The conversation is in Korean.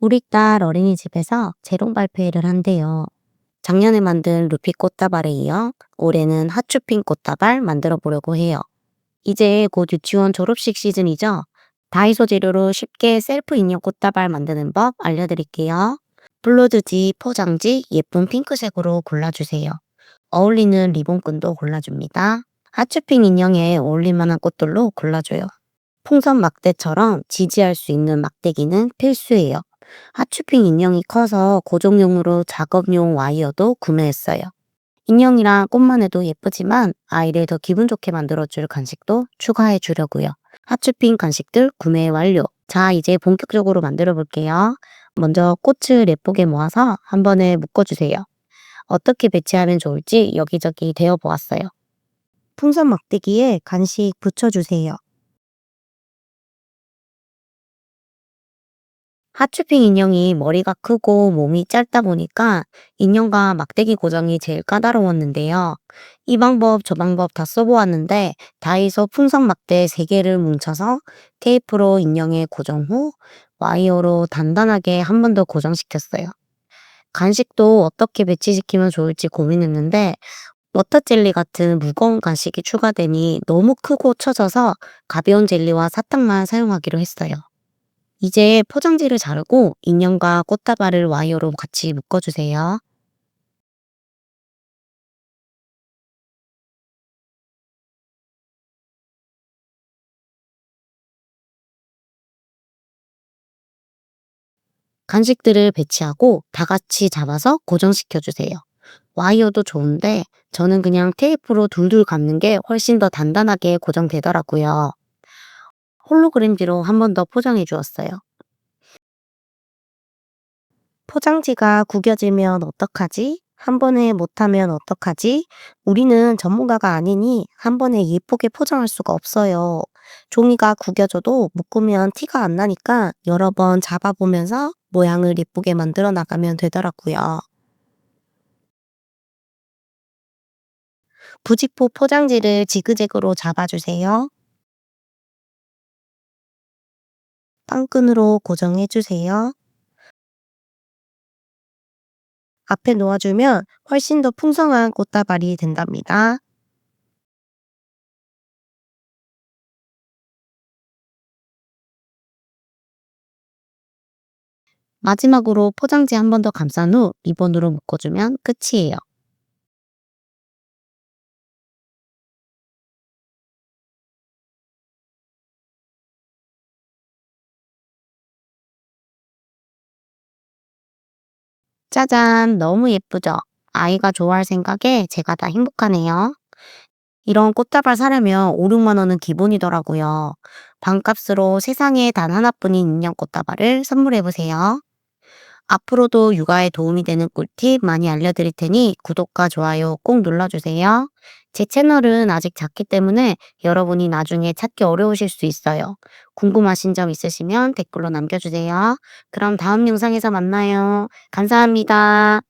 우리 딸 어린이집에서 재롱 발표회를 한대요. 작년에 만든 루피 꽃다발에 이어 올해는 핫쇼핑 꽃다발 만들어 보려고 해요. 이제 곧 유치원 졸업식 시즌이죠? 다이소 재료로 쉽게 셀프 인형 꽃다발 만드는 법 알려드릴게요. 블로드지, 포장지 예쁜 핑크색으로 골라주세요. 어울리는 리본끈도 골라줍니다. 핫쇼핑 인형에 어울릴만한 꽃들로 골라줘요. 풍선 막대처럼 지지할 수 있는 막대기는 필수예요. 핫쇼핑 인형이 커서 고정용으로 작업용 와이어도 구매했어요. 인형이랑 꽃만 해도 예쁘지만 아이를 더 기분 좋게 만들어줄 간식도 추가해 주려고요. 핫쇼핑 간식들 구매 완료. 자, 이제 본격적으로 만들어 볼게요. 먼저 꽃을 예쁘게 모아서 한 번에 묶어주세요. 어떻게 배치하면 좋을지 여기저기 데워 보았어요. 풍선 막대기에 간식 붙여주세요. 핫쇼핑 인형이 머리가 크고 몸이 짧다 보니까 인형과 막대기 고정이 제일 까다로웠는데요. 이 방법 저 방법 다 써보았는데 다이소 풍선 막대 3개를 뭉쳐서 테이프로 인형에 고정 후 와이어로 단단하게 한 번 더 고정시켰어요. 간식도 어떻게 배치시키면 좋을지 고민했는데 워터 젤리 같은 무거운 간식이 추가되니 너무 크고 처져서 가벼운 젤리와 사탕만 사용하기로 했어요. 이제 포장지를 자르고 인형과 꽃다발을 와이어로 같이 묶어주세요. 간식들을 배치하고 다 같이 잡아서 고정시켜 주세요. 와이어도 좋은데 저는 그냥 테이프로 둘둘 감는 게 훨씬 더 단단하게 고정되더라고요. 홀로그램지로 한 번 더 포장해 주었어요. 포장지가 구겨지면 어떡하지? 한 번에 못하면 어떡하지? 우리는 전문가가 아니니 한 번에 예쁘게 포장할 수가 없어요. 종이가 구겨져도 묶으면 티가 안 나니까 여러 번 잡아보면서 모양을 예쁘게 만들어 나가면 되더라고요. 부직포 포장지를 지그재그로 잡아주세요. 빵끈으로 고정해주세요. 앞에 놓아주면 훨씬 더 풍성한 꽃다발이 된답니다. 마지막으로 포장지 한 번 더 감싼 후 리본으로 묶어주면 끝이에요. 짜잔, 너무 예쁘죠? 아이가 좋아할 생각에 제가 다 행복하네요. 이런 꽃다발 사려면 5, 6만 원은 기본이더라고요. 반값으로 세상에 단 하나뿐인 인형 꽃다발을 선물해보세요. 앞으로도 육아에 도움이 되는 꿀팁 많이 알려드릴 테니 구독과 좋아요 꼭 눌러주세요. 제 채널은 아직 작기 때문에 여러분이 나중에 찾기 어려우실 수 있어요. 궁금하신 점 있으시면 댓글로 남겨주세요. 그럼 다음 영상에서 만나요. 감사합니다.